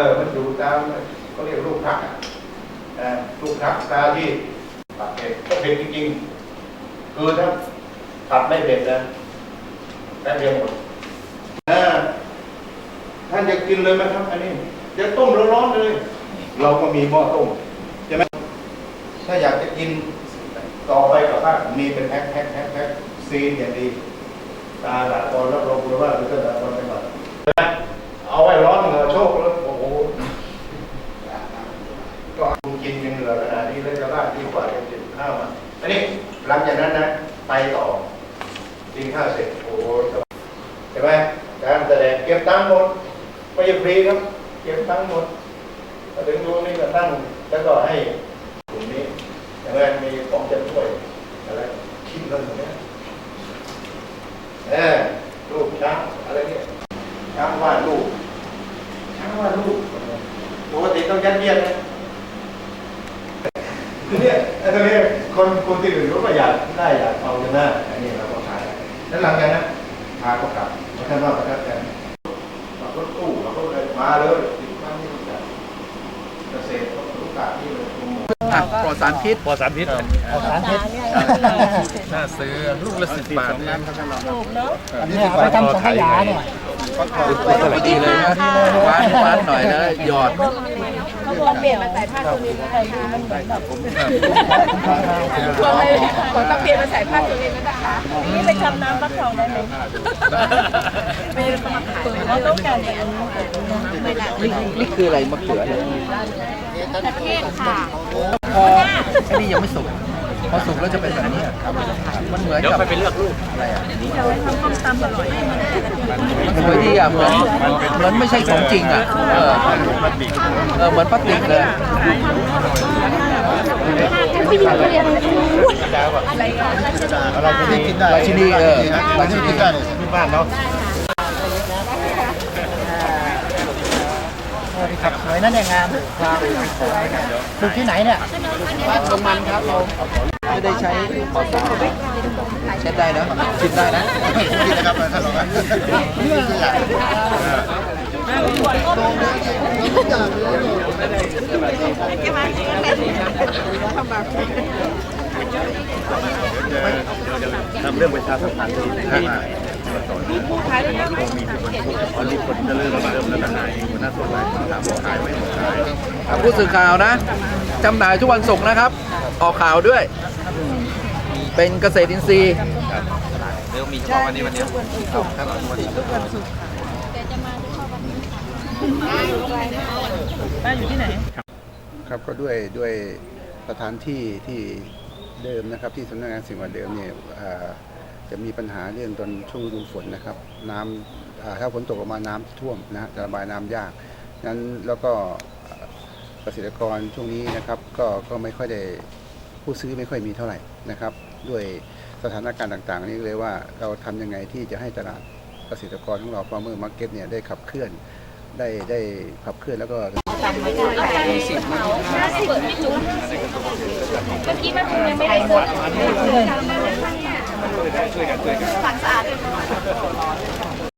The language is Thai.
เออมันอยู่ตามเขาเรียกลูกพักอะเอ่อลูกพักตาที่ตัดเผ็ดก็เผ็ดจริงๆคือถ้าตัดไม่เผ็ดนะแป๊บเดียวหมดท่านจะกินเลยไหมครับ อันนี้ จะต้มร้อนๆเลย เราก็มีหม้อต้มใช่ไหมถ้าอยากจะกินต่อไปกับข้ามีเป็นแพ็คแพ็คแพ็คแพ็คซีนอย่างดีตาหลักตอนรับรองคุณว่าหรือตาหลักตอนไปก่อนเอาไว้ร้อนเหงื่อโชคแล้วโอ้โหก็คุณกินยังเหลือขนาดนี้แล้วจะว่าดีกว่าจะกินข้าวมาอั นี้หลังจากนั้นนะไปต่อกินข้าวเสร็จโอ้โหใช่ไหมการแสดงเก็บตังค์หมดไม่ใช่ฟรีครับ เก็บตังค์หมดมาถึงดูนี่ก็ตั้งแล้วก็ให้กลุ่มนี้ใช่ไหมมีของจะช่วยอะไรคิดเงินตรงเนี้ยเออรูปช้างอะไรเนี่ยช้างวาดรูปช้างวาดรูปปกติต้องยัดเยียดนะเนี่ยอ้ตรงนี้ คนคนที่อื่นเขาก็อยากได้อยากเอากันหน้าอันนี้เราก็ขายแล้วหลังจากนั้นพาก็กลับมาท่านว่าประทับใจมารถตู้มารถอะไรมาเลยติดมาที่รู้จักเกษตรรู้จักที่เลยอะปลอดสารพิษปลอดสารพิษสารพิษน่าซื้อลูกละสิบบาทเนี่ยเนี่ยเอาไปทำสังขยาเนี่ยพอดีเลยนะหวานหวานหน่อยนะหยอด เขาบอกเปลี่ยนมาใส่ผ้าตัวนี้อะไรดูมันเหมือนแบบตัวเลยขอต้องเปลี่ยนมาใส่ผ้าตัวนี้แล้วนะคะนี่ไปทำน้ำฟักทองได้ไหมไปมาขายเราต้องการอย่างนั้นไม่ได้นี่นี่คืออะไรมะเขือเนี่ยตะเทศค่ะพอไอ้นี่ยังไม่สุก พอสุกแล้วจะเป็นแบบนี้ครับมันเหมือนเดี๋ยวกับค่อยไปเลือกลูก อะไรอะนี่จะไว้ทำข้าวตำอร่อยมันสวยดีอะเหมือนเหมือนไม่ใช่ของจริงอะเออเออเหมือนพลาสติกเลยไม่มีเรียนอะไรกันเราไปกินได้ราชินีเออราชินีกินได้เลยที่บ้านเนาะ ครับส วยนั่นเนี่ยงามปลูกที่ไหนเนี่ยบ้านมันครับผมไม่ได้ใช้ปอสารใช้ได้นะกินได้นะกินนะครับท่านรองครับทำเรื่องประชาสัมพันธ์ ที่ให้มาตอนนี้มีถึงวันพุธตอนนี้คนจะเริ่มเริ่มแล้วขายหัวหน้าส่วนรายถามว่าขายไหมขายผู้สื่อข่าวนะจำหน่ายทุกวันศุกร์นะครับ ออกข่าวด้วย เป็นเกษตรอินทรีย์เดี๋ยวมีเฉพาะวันนี้วันเดียวครับวันนี้บ้านอยู่ที่ไหนครับก็ด้วยด้วยสถานที่ที่เดิมนะครับที่สำนักงานสิ่งแวดเดิมเนี่ยอ่า จะมีปัญหาเรื่องตอนช่วงฤดูฝนนะครับ น้ำถ้าฝนตกออกมาน้ำท่วมนะจะระบายน้ำยากนั้นแล้วก็เกษตรกรช่วงนี้นะครับ ก็ก็ไม่ค่อยได้ผู้ซื้อไม่ค่อยมีเท่าไหร่นะครับ ด้วยสถานการณ์ต่างๆ นี่เลยว่าเราทำยังไงที่จะให้ตลาดเกษตรกรของเรา farmer market เก็ตเนี่ยได้ขับเคลื่อนได้ได้ขับเคลื่อนแล้วก็เมื่อกี้มันยังไม่ได้เปิดฝั่งสะอาด